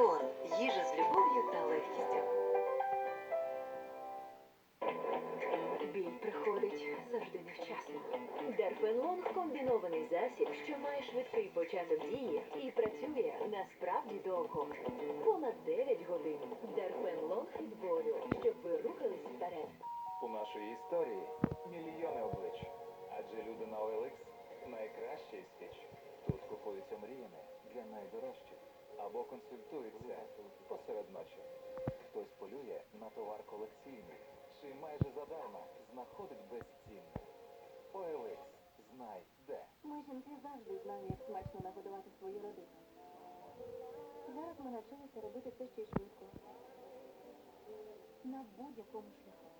Раціон. Їжа з любов'ю та легкістю. Біль приходить завжди невчасно. Дерфенлонг комбінований засіб, що має швидкий початок дії і працює насправді довго. Понад 9 годин. Дерфенлонг від болю, щоб ви рухались вперед. У нашої історії мільйони облич. Адже люди на OLX найкращий спіч. Тут купуються мріями для найдорожчих або консультуються посеред ночі. Хтось полює на товар колекційний чи майже задарма знаходить безцінне. OLX. Знай де. Ми жінки завжди знаємо, як смачно нагодувати свою родину. Зараз ми навчилися робити це ще швидко. На будь-якому шляху.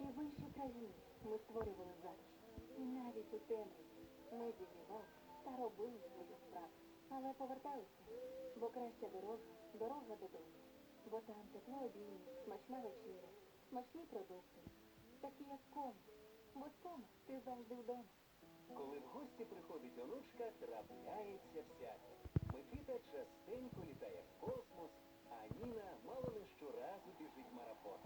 І в іншій країні ми створювали затишок. І навіть у темряві ми зігрівали та робили свою справу. Але поверталися, бо краща дорога дорога додому. Бо там тепло обійми, смачна вечеря, смачні продукти, такі як кома. Бо кома ти завжди вдома. Коли в гості приходить онучка, трапляється всяке. Микита частенько літає в космос, а Ніна мало не щоразу біжить марафон.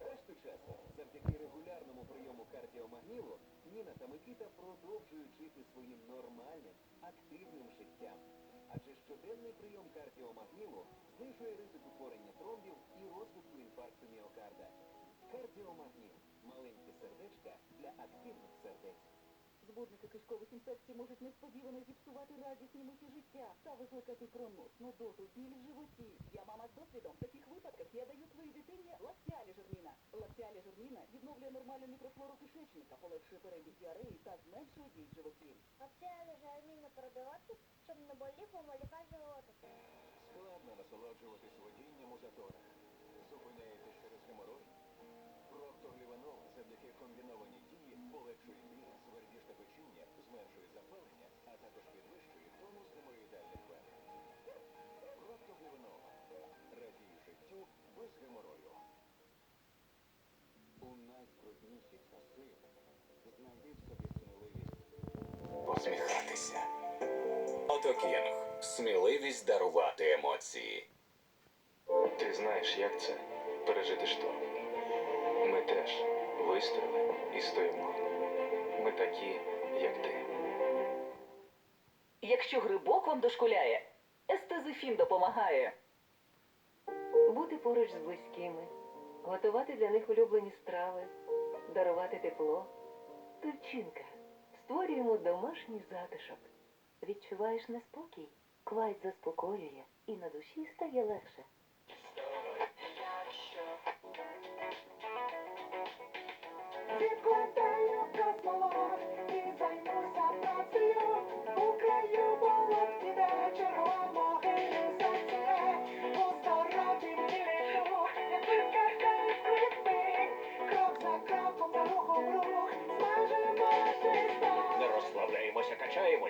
Решту часу, завдяки регулярному прийому кардіомагнілу, Ніна та Микита продовжують жити своїм нормальним, активним життям. Адже щоденний прийом кардіомагнілу знижує ризик утворення тромбів і розвитку інфаркту міокарда. Кардіомагніл маленьке сердечка для активних сердець. Збудники кишкових інфекцій можуть несподівано зіпсувати радісні миті життя та викликати пронос, нудоту, біль в животі. Я мама з досвідом. В таких випадках я даю своїй дитині лактіалі жирніна. Лактіалі жирніна відновлює нормальну мікрофлору кишечника, полегшує перебіг діареї та зменшує біль в животі. Оце жарміна пробіотик, щоб не болів у малюка животик. Складно насолоджуватись водінням у заторах. Зупиняєтесь через геморой. Проктогліванол завдяки комбінованій дії полегшує біль, зменшує запалення, а також підвищує тонус геморроїдальних вен. Проктогліванол. Радій життю без геморою. У найскрутніші часи знайди в собі сміливість посміхатися. Отокінг. Сміливість дарувати емоції. Ти знаєш, як це пережити шторм. Ми теж вистояли і стоїмо. Ми такі, як ти. Якщо грибок вам дошкуляє, естезифін допомагає. Бути поруч з близькими, готувати для них улюблені страви, дарувати тепло. Тульчинка. Створюємо домашній затишок. Відчуваєш неспокій? Квайт заспокоює і на душі стає легше.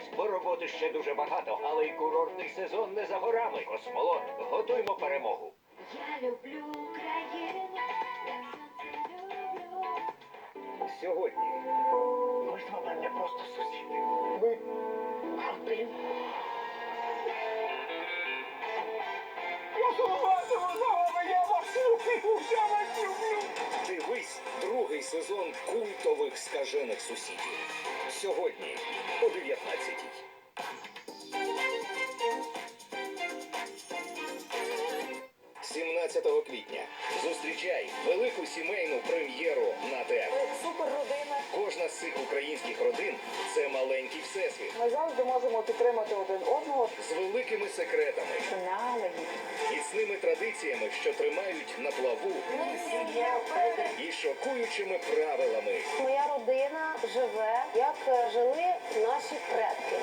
Качаємось, бо роботи ще дуже багато, але й курортний сезон не за горами. Космолот, готуймо перемогу. Я люблю Україну, я все це люблю. Сьогодні Ми з вами не просто сусіди. Ми брати. Я соломатиму за вами, я вас люблю, я вас люблю. Дивись другий сезон культових скажених сусідів. Сьогодні о 19-й. – 17 квітня зустрічай велику сімейну прем'єру на ТЕФ. Супер родина. Кожна з цих українських родин це маленький всесвіт Ми завжди можемо підтримати один одного. з великими секретами, міцними традиціями, що тримають на плаву, і шокуючими правилами. Моя родина живе, як жили наші предки.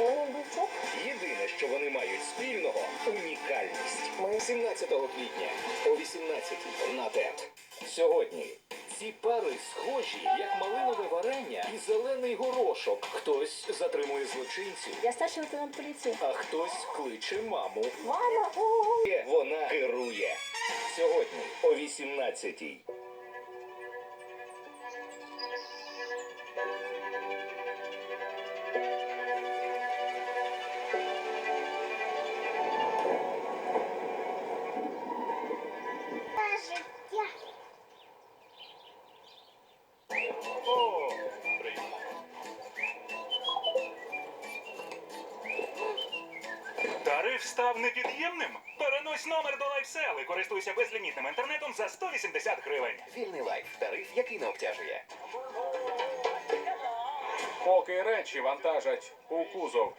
Єдине, що вони мають спільного унікальність. 17 квітня о 18 на ТЕТ. Сьогодні ці пари схожі, як малинове варення і зелений горошок. Хтось затримує злочинців, Я старший лейтенант поліції. а хтось кличе маму. Мама! Вона керує. Сьогодні о 18 Тариф став непід'ємним? Перенось номер до LifeSell і користуйся безлімітним інтернетом за 180 гривень. Вільний лайф. Тариф, який не обтяжує. Поки речі вантажать у кузов